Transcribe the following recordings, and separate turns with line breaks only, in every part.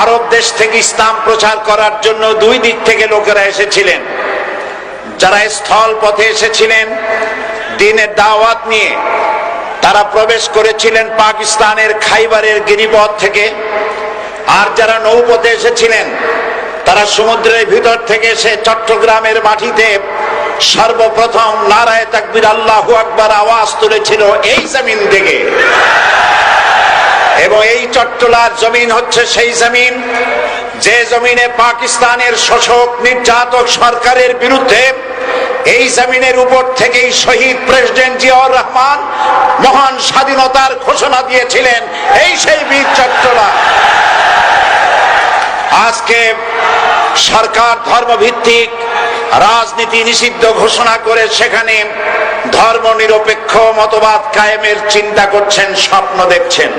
আরব দেশ থেকে ইসলাম প্রচার করার জন্য দুই দিক থেকে লোকেরা এসেছিলেন। যারা স্থল পথে এসেছিলেন, দিনের দাওয়াত নিয়ে, তারা প্রবেশ করেছিলেন পাকিস্তানের খাইবারের গিরিপথ থেকে। আর যারা নৌপথে এসেছিলেন, তারা সমুদ্রের ভিতর থেকে এসে চট্টগ্রামের মাটিতে সর্বপ্রথম নারায় তাকবির আল্লাহ আকবার আওয়াজ তুলেছিল, এই জমিন থেকে। এবং এই চট্টলার জমিন হচ্ছে সেই জমিন। যে জমিনে পাকিস্তানের শোষক নির্যাতক সরকারের বিরুদ্ধে এই জমিনের উপর থেকেই শহীদ প্রেসিডেন্ট জিয়াউর রহমান মহান স্বাধীনতার ঘোষণা দিয়েছিলেন, এই সেই বীর চট্টলা আজকে সরকার ধর্মভিত্তিক রাজনীতি নিষিদ্ধ ঘোষণা করে সেখানে ধর্ম নিরপেক্ষ মতবাদ কায়েমের চিন্তা করছেন, স্বপ্ন দেখছেন।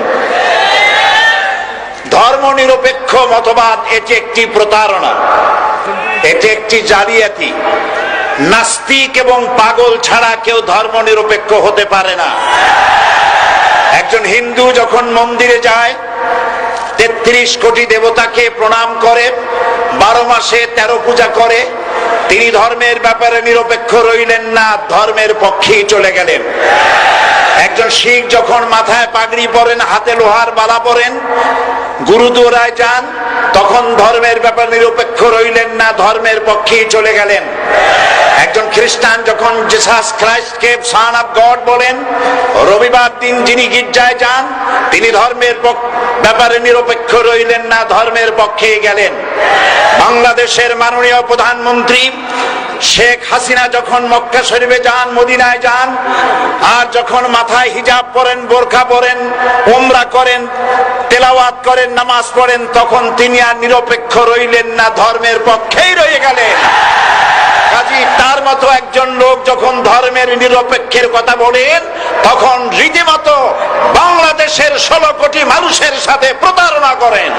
ধর্ম নিরপেক্ষ মতবাদ, এটি একটি প্রতারণা, এটি একটি জালিয়াতি। নাস্তিক এবং পাগল ছাড়া কেউ ধর্ম নিরপেক্ষ হতে পারে না। একজন হিন্দু যখন মন্দিরে যায় তেত্রিশ কোটি দেবতাকে প্রণাম করে, বারো মাসে তেরো পূজা করে। তিনি ধর্মের ব্যাপারে নিরপেক্ষ রইলেন না, ধর্মের পক্ষেই চলে গেলেন। একজন শিখ যখন মাথায় পাগড়ি পরেন, হাতে লোহার বালা পরেন, গুরুদুয়ারায় যান তখন ধর্মের ব্যাপার নিরপেক্ষ রইলেন না, ধর্মের পক্ষেই চলে গেলেন। একজন খ্রিস্টান যখন জেসাস খ্রাইস্টকে সান অফ গড বলেন, রবিবার দিন যিনি গির্জায় যান, তিনি ধর্মের ব্যাপারে নিরপেক্ষ রইলেন না, ধর্মের পক্ষে গেলেন। বাংলাদেশের মাননীয় প্রধানমন্ত্রী শেখ হাসিনা যখন মক্কা শরীফে যান, মদিনায় যান, আর যখন মাথায় হিজাব পরেন, বোরখা পরেন ওমরা করেন, তেলাওয়াত করেন, নামাজ পড়েন, তখন তিনি আর নিরপেক্ষ রইলেন না, ধর্মের পক্ষেই রয়ে গেলেন। কাজী, তার মতো একজন লোক যখন ধর্মের নিরপেক্ষের কথা বলেন, তখন রীতিমতো বাংলাদেশের ষোলো কোটি মানুষের সাথে প্রতারণা করেন।